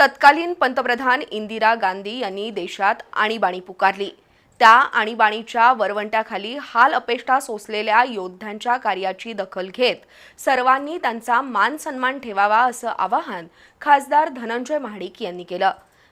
तत्कालीन पंतप्रधान इंदिरा गांधी यांनी देशात आणीबाणी पुकारली. त्या आणीबाणीच्या वरवंट्याखाली हाल अपेष्टा सोसलेल्या योद्ध्यांच्या कार्याची दखल घेत सर्वांनी त्यांचा मान सन्मान ठेवावा असं आवाहन खासदार धनंजय महाडिक यांनी केलं.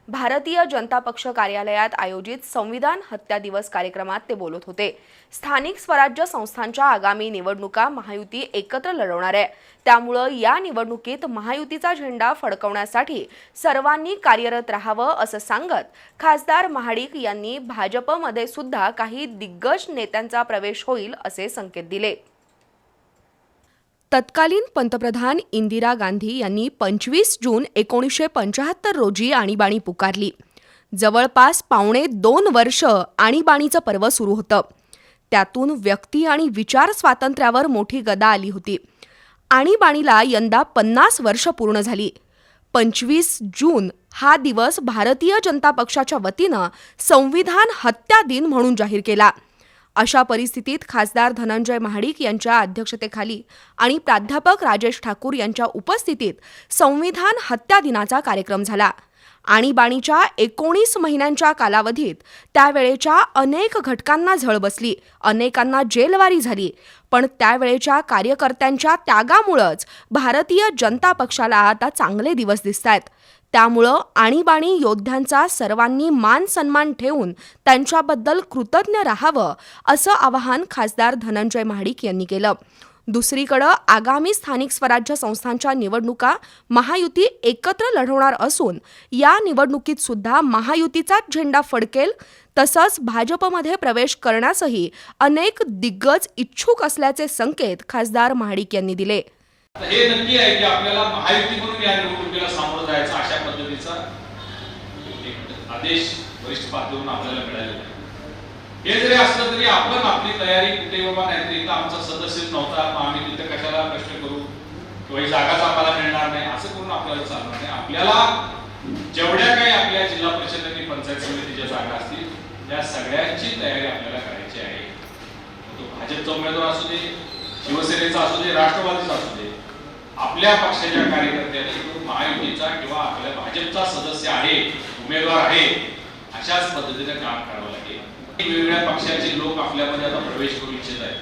भारतीय जनता पक्ष कार्यालयात आयोजित संविधान हत्या दिवस कार्यक्रमात ते बोलत होते. स्थानिक स्वराज्य संस्थांच्या आगामी निवडणुका महायुती एकत्र लढवणार आहे. त्यामुळं या निवडणुकीत महायुतीचा झेंडा फडकवण्यासाठी सर्वांनी कार्यरत राहावं असं सांगत खासदार महाडिक यांनी भाजपमध्ये सुद्धा काही दिग्गज नेत्यांचा प्रवेश होईल असे संकेत दिले. तत्कालीन पंतप्रधान इंदिरा गांधी यांनी पंचवीस जून एकोणीसशे पंचाहत्तर रोजी आणीबाणी पुकारली. जवळपास पावणे दोन वर्ष आणीबाणीचं पर्व सुरू होतं. त्यातून व्यक्ती आणि विचार स्वातंत्र्यावर मोठी गदा आली होती. आणीबाणीला यंदा पन्नास वर्ष पूर्ण झाली. पंचवीस जून हा दिवस भारतीय जनता पक्षाच्या वतीनं संविधान हत्या दिन म्हणून जाहीर केला. अशा परिस्थितीत खासदार धनंजय महाडिक यांच्या अध्यक्षतेखाली आणि प्राध्यापक राजेश ठाकूर यांच्या उपस्थितीत संविधान हत्या दिनाचा कार्यक्रम झाला. आणीबाणीच्या एकोणीस महिन्यांच्या कालावधीत त्यावेळेच्या अनेक घटकांना झळ बसली अनेकांना जेलवारी झाली. पण त्यावेळेच्या कार्यकर्त्यांच्या त्यागामुळंच भारतीय जनता पक्षाला आता चांगले दिवस दिसत आहेत त्यामुळं आणीबाणी योद्ध्यांचा सर्वांनी मान सन्मान ठेवून त्यांच्याबद्दल कृतज्ञ राहावं असं आवाहन खासदार धनंजय महाडिक यांनी केलं. दुसरीकडं आगामी स्थानिक स्वराज्य संस्थांच्या निवडणुका महायुती एकत्र लढवणार असून या निवडणुकीत सुद्धा महायुतीचाच झेंडा फडकेल तसंच भाजपमध्ये प्रवेश करण्यासही अनेक दिग्गज इच्छुक असल्याचे संकेत खासदार महाडिक यांनी दिले. हे नक्की आहे की आपल्याला महायुती म्हणून या निवडणुकीला सामोरं जायचं अशा पद्धतीचा आदेश वरिष्ठ पातळीवरून आपल्याला मिळालेला आहे. हे जरी असलं तरी आपण आपली तयारी कुठे बाबा नाहीतरी इथं आमचा सदस्य नव्हता मग आम्ही तिथे कशाला कष्ट करू? किंवा जागाच आम्हाला मिळणार नाही असं करून आपल्याला चालणार नाही. आपल्याला जेवढ्या काही आपल्या जिल्हा परिषद आणि पंचायत समितीच्या जागा असतील त्या सगळ्यांची तयारी आपल्याला करायची आहे. तो भाजपचा उमेदवार असू दे शिवसेनेचा असू दे राष्ट्रवादीचा असू दे आपल्या पक्षाच्या कार्यकर्त्याने तो महायुतीचा किंवा आपल्या भाजपचा सदस्य आहे उमेदवार आहे अशाच पद्धतीने काम करावं लागेल. वेगवेगळ्या पक्षाचे लोक आपल्यामध्ये आता प्रवेश करू इच्छित आहेत.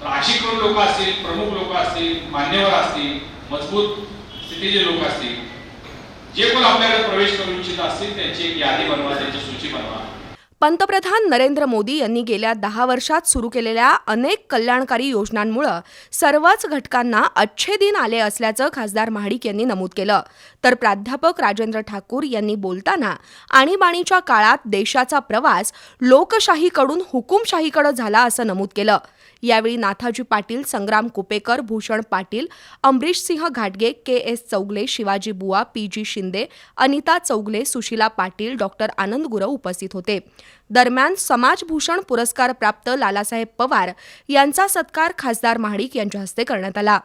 तर अशी कोण लोक असतील प्रमुख लोक असतील मान्यवर असतील मजबूत स्थितीचे लोक असतील जे कोण आपल्याकडे प्रवेश करू इच्छित असतील त्यांची एक यादी बनवा त्यांची सूची बनवा. पंतप्रधान नरेंद्र मोदी यांनी गेल्या दहा वर्षात सुरू केलेल्या अनेक कल्याणकारी योजनांमुळं सर्वच घटकांना अच्छे दिन आले असल्याचं खासदार महाडिक यांनी नमूद केलं. तर प्राध्यापक राजेंद्र ठाकूर यांनी बोलताना आणीबाणीच्या काळात देशाचा प्रवास लोकशाहीकडून हुकुमशाहीकडे झाला असं नमूद केलं. यावेळी नाथाजी पाटील संग्राम कुपेकर भूषण पाटील अमरीश सिंह घाटगे K S Chougale Shivaji Buva P G Shinde Anita Chougale Sushila Patil doctor Anand Gurav उपस्थित होते. दरम्यान समाजभूषण पुरस्कार प्राप्त लालासाहेब पवार यांचा सत्कार खासदार महाडिक यांच्या हस्ते करण्यात आला.